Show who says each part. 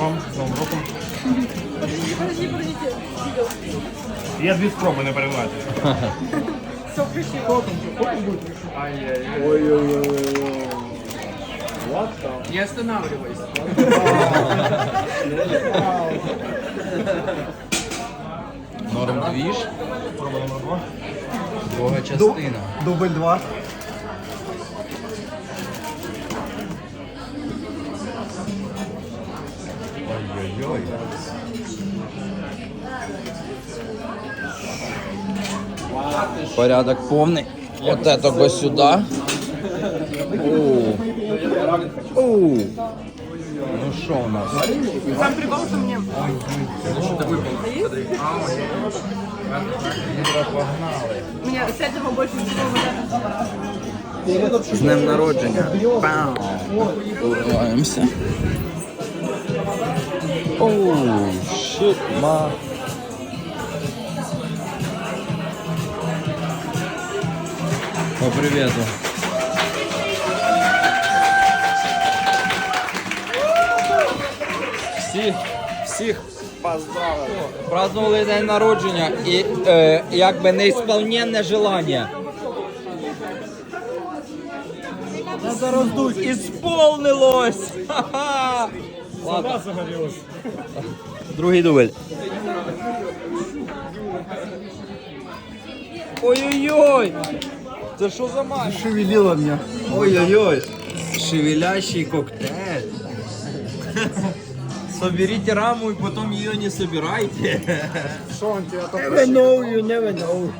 Speaker 1: вам з Новим роком. Є дві спроби, не
Speaker 2: красиво.
Speaker 3: Ой-ой-ой.
Speaker 4: Не останавливайся.
Speaker 5: Норм двіж, друга частина.
Speaker 3: Дубль два.
Speaker 5: Ой-ой-ой. Порядок повний. Вот это го сюда. Оу. Оу. Ну що у нас?
Speaker 2: Сам прикол, что мне...
Speaker 5: Погнали.
Speaker 2: Мне с этого больше всего вот это.
Speaker 5: З днем народження. Пау. Уриваємося. Оу, щит. По привету. Всіх, всіх поздравили. Празднували день народження і е, якби неісполненне желання. Надо роздуть. Исполнилось! Ха-ха! Ладно.
Speaker 1: загорілась.
Speaker 5: Другий дубль. Ой-ой-ой! Це що за матч?
Speaker 3: Шевелило меня.
Speaker 5: Ой-ой-ой! Шевелящий коктейль. Соберите раму и потом ее не собирайте.
Speaker 3: Что он тебя там?
Speaker 5: Never know, you never know.